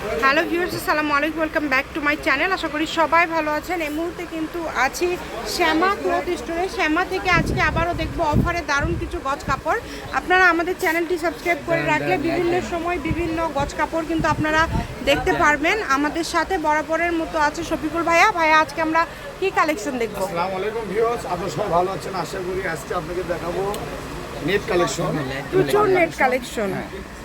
Hello viewers আসসালামু আলাইকুম welcome back to my channel. আশা করি সবাই ভালো আছেন। এই মুহূর্তে কিন্তু আছি শ্যামা ক্লথ স্টোরে। শ্যামা থেকে আজকে আবারও দেখব অফারে দারুণ কিছু গজ কাপড়। আপনারা আমাদের চ্যানেলটি সাবস্ক্রাইব করে রাখলে বিভিন্ন সময় বিভিন্ন গজ কাপড় কিন্তু আপনারা দেখতে পারবেন। আমাদের সাথে বরাবরের মতো আছে শফিকুল ভাইয়া। ভাইয়া আজকে আমরা কি কালেকশন দেখব? আসসালামু আলাইকুম ভিউয়ার্স আপনারা সবাই ভালো আছেন? আশা করি আজকে আপনাকে দেখাবো নেট কালেকশন প্রচুর নেট কালেকশন অনেক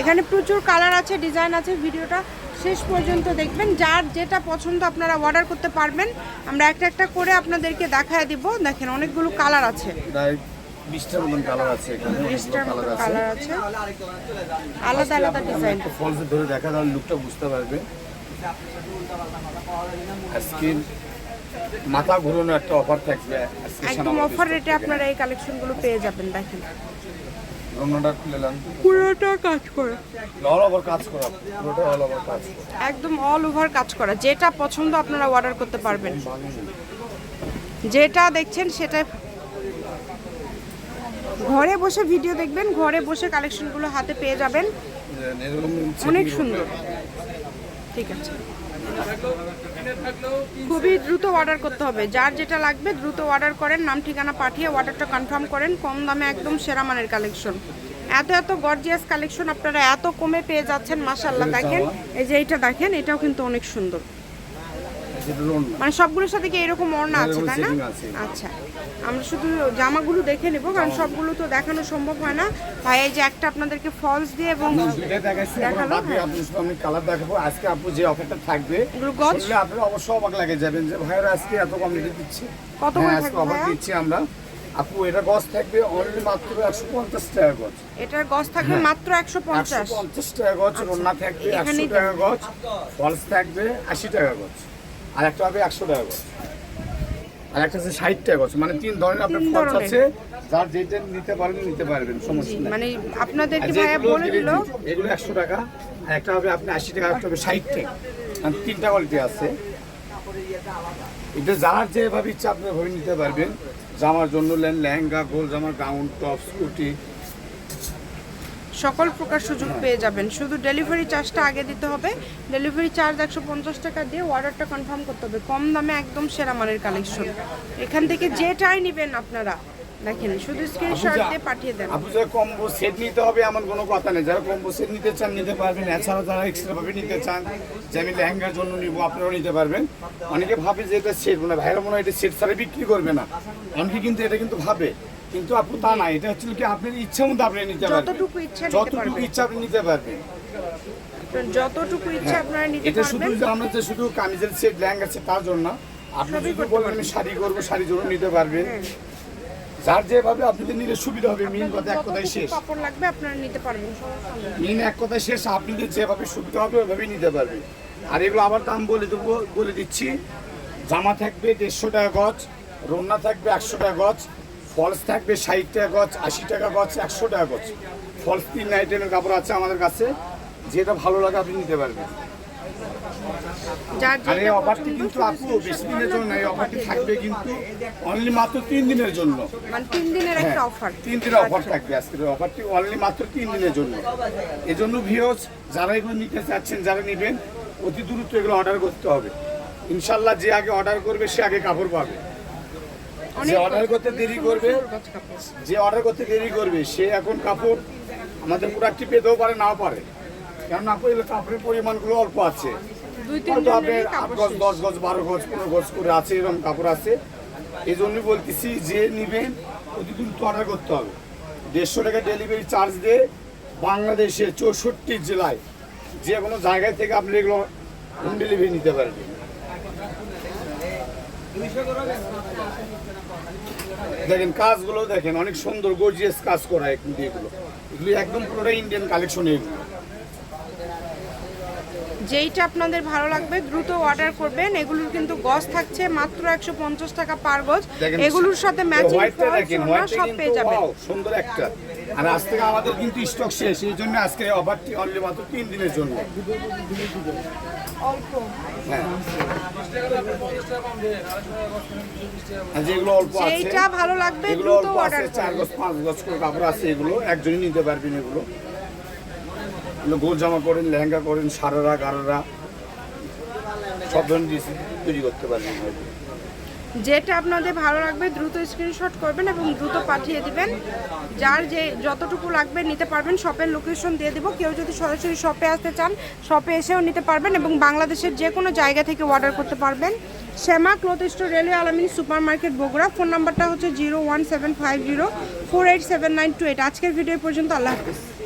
এখানে প্রচুর কালার আছে ডিজাইন আছে ভিডিওটা শেষ পর্যন্ত দেখবেন। যার যেটা পছন্দ আপনারা অর্ডার করতে পারবেন। আমরা একটা একটা করে আপনাদেরকে দেখায় দিব। দেখেন অনেকগুলো কালার আছে। বিশটার মতন কালার আছে এখানে কালার আছে। আলাদা আলাদা ডিজাইন ফলস ধরে দেখা তাহলে লুকটা বুঝতে পারবে আজকে মাথা ঘুরানো একটা অফার থাকবে একদম অফার রেটে আপনারা এই কালেকশনগুলো পেয়ে যাবেন দেখেন। রমনাটা খুলে নেন পুরোটা কাজ করা। অল ওভার কাজ করা পুরোটা অল ওভার কাজ একদম অল ওভার কাজ করা যেটা পছন্দ আপনারা অর্ডার করতে পারবেন। যেটা দেখছেন সেটাই। ঘরে বসে ভিডিও দেখবেন ঘরে বসে কালেকশনগুলো হাতে পেয়ে যাবেন। অনেক সুন্দর। ঠিক আছে। খুবই দ্রুত অর্ডার করতে হবে। যার যেটা লাগবে দ্রুত অর্ডার করেন নাম ঠিকানা পাঠিয়ে অর্ডারটা কনফার্ম করেন কম দামে একদম সেরা মানের কালেকশন এত এত গর্জিয়াস কালেকশন আপনারা এত কমে পেয়ে যাচ্ছেন মাসাল্লাহ দেখেন। এই যে এইটা দেখেন এটাও কিন্তু অনেক সুন্দর। মানে সবগুলোর সাথে কি এরকম ওড়না আছে তাই না? আচ্ছা। আমরা শুধু জামাগুলো দেখে নেব কারণ সবগুলো তো দেখানো সম্ভব হয় না। ভাই এই যে একটা আপনাদেরকে ফলস দিয়ে এবং দেখাল, শুধু আমি কালার দেখাবো। আজকে আপু যে অফারটা থাকবে? শুনলে আপনি অবশ্যই অবাক লাগে যাবেন যে ভাইরা আজকে এত কম রেটে দিচ্ছি? কত করে হ্যাঁ আজকে থাকবে অফার দিচ্ছি আমরা। আপু এটা গজ থাকবে অনলি মাত্র একশো পঞ্চাশ টাকা গজ। এটার গজ থাকবে মাত্র একশো একশো পঞ্চাশ পঞ্চাশ টাকা গজ রোনা থাকবে একশো এখানেই টাকা গজ ফলস থাকবে আশি টাকা গজ। আর একটা হবে একশো টাকা গজ। আর একটা আছে ষাট টাকা গজ। মানে তিন ধরনের আপনার ধরনের। আছে। যার যেটা নিতে পারবেন নিতে পারবেন সমস্যা নেই। মানে আপনাদেরকে ভাইয়া বলে দিল এগুলো একশো টাকা। আর একটা হবে আপনি আশি টাকা একটা হবে ষাট টাকা। আর তিনটা কোয়ালিটি আছে। এটা যার যেভাবে ইচ্ছা আপনি ভাবে নিতে পারবেন। জামার জন্য নেন লেহেঙ্গা গোল জামার গাউন টপ স্কুটি সকল প্রকার সুযোগ পেয়ে যাবেন। শুধু ডেলিভারি চার্জটা আগে দিতে হবে। ডেলিভারি চার্জ একশো পঞ্চাশ টাকা দিয়ে অর্ডারটা কনফার্ম করতে হবে। কম দামে একদম সেরা মানের কালেকশন এখান থেকে যেটাই নেবেন আপনারা দেখেন শুধু স্ক্রিনশট দিয়ে পাঠিয়ে দেন। আপনি যারা কম্বো সেট নিতে হবে এমন কোনো কথা নেই। যারা কম্বো সেট নিতে চান নিতে পারবেন। এছাড়া যারা এক্সট্রা ভাবে নিতে চান যে আমি লেহেঙ্গার জন্য নিব আপনারাও নিতে পারবেন। অনেকে ভাবে যে এটা সেট মানে ভাইরা মনে হয় এটা সেট ছাড়া বিক্রি করবে না। অনেকে কিন্তু এটা কিন্তু ভাবে। কিন্তু আপু তা না এটা হচ্ছে কি আপনার ইচ্ছা মতো আপনি নিতে পারবেন। যতটুকু ইচ্ছা নিতে যতটুকু ইচ্ছা আপনি নিতে পারবেন। যতটুকু ইচ্ছা আপনারা নিতে এটা শুধু পারবেন। যে আমরা যে শুধু কামিজের সেট লেহেঙ্গা সেট তার জন্য আপনি যদি বলেন আমি শাড়ি করব শাড়ি জন্য নিতে পারবেন। যার যেভাবে আপনাদের নিলে সুবিধা হবে মেন কথা এক যতটুকু শেষ। কাপড় লাগবে আপনারা নিতে পারবেন। মেন এক কথায় শেষ আপনাদের যেভাবে সুবিধা হবে ওইভাবেই নিতে পারবে আর এগুলো আবার দাম বলে দেবো বলে দিচ্ছি। জামা থাকবে দেড়শো টাকা গজ রন্না থাকবে একশো টাকা গজ ফলস থাকবে ষাট টাকা গছ আশি টাকা গজ একশো টাকা গজ ফলস তিন আইটেমের কাপড় আছে আমাদের কাছে। যেটা ভালো লাগে আপনি নিতে পারবেন। যার আর এই অফারটি কিন্তু শুধু আপু বেশি দিনের জন্য এই অফারটি থাকবে কিন্তু অনলি মাত্র তিন দিনের জন্য। মানে তিন দিনের হ্যাঁ, একটা অফার তিন দিনের অফার থাকবে আজকের অফারটি অনলি মাত্র তিন দিনের জন্য। এজন্য ভিওস যারা এগুলো নিতে চাচ্ছেন যারা নেবেন অতি দ্রুত এগুলো অর্ডার করতে হবে। ইনশাল্লাহ যে আগে অর্ডার করবে সে আগে কাপড় পাবে। যে অর্ডার করতে দেরি করবে যে অর্ডার করতে দেরি করবে সে এখন কাপড় আমাদের প্রোডাক্টটি পেতেও পারে নাও পারে। কেননা আপু এগুলো কাপড়ের পরিমাণগুলো অল্প আছে। হয়তো আপনার আট গজ দশ গজ বারো গজ পনেরো গজ করে আছে এরকম কাপড় আছে। এই জন্যই বলতেছি যে নিবেন অতি দ্রুত অর্ডার করতে হবে। দেড়শো টাকা ডেলিভারি চার্জ দিয়ে বাংলাদেশে চৌষট্টি জেলায় যে কোনো জায়গায় থেকে আপনি এগুলো হোম ডেলিভারি নিতে পারবেন। দেখেন কাজগুলো দেখেন অনেক সুন্দর গর্জিয়াস কাজ করা কিন্তু এগুলো। এগুলো একদম পুরোটা ইন্ডিয়ান কালেকশন এগুলো যেইটা আপনাদের ভালো লাগবে দ্রুত অর্ডার করবেন। এগুলোর কিন্তু গজ থাকছে মাত্র একশো পঞ্চাশ টাকা পার গজ। এগুলোর সাথে ম্যাচিং সব পেয়ে যাবেন। সুন্দর একটা। আর আজ থেকে আমাদের কিন্তু স্টক শেষ এই জন্য আজকে অফারটি অনলি মাত্র তিন দিনের জন্য। হ্যাঁ। যেগুলো অল্প আছে ভালো লাগবে এগুলো অল্প আছে চার গজ পাঁচ গজ করে কাপড় আছে এগুলো একজনই নিতে পারবেন এগুলো। এগুলো গোল জামা করেন লেহেঙ্গা করেন সারারা গারারা সব ধরনের তৈরি করতে পারবেন। যেটা আপনাদের ভালো লাগবে দ্রুত স্ক্রিনশট করবেন এবং দ্রুত পাঠিয়ে দিবেন। যার যে যতটুকু লাগবে নিতে পারবেন শপের লোকেশন দিয়ে দেবো। কেউ যদি সরাসরি শপে আসতে চান শপে এসেও নিতে পারবেন এবং বাংলাদেশের যে কোনো জায়গা থেকে অর্ডার করতে পারবেন। Shyama cloth store railway Alamin super market Bogura phone নাম্বারটা হচ্ছে zero one seven five zero four eight seven nine two eight আজকের ভিডিও পর্যন্ত, আল্লাহ হাফিজ।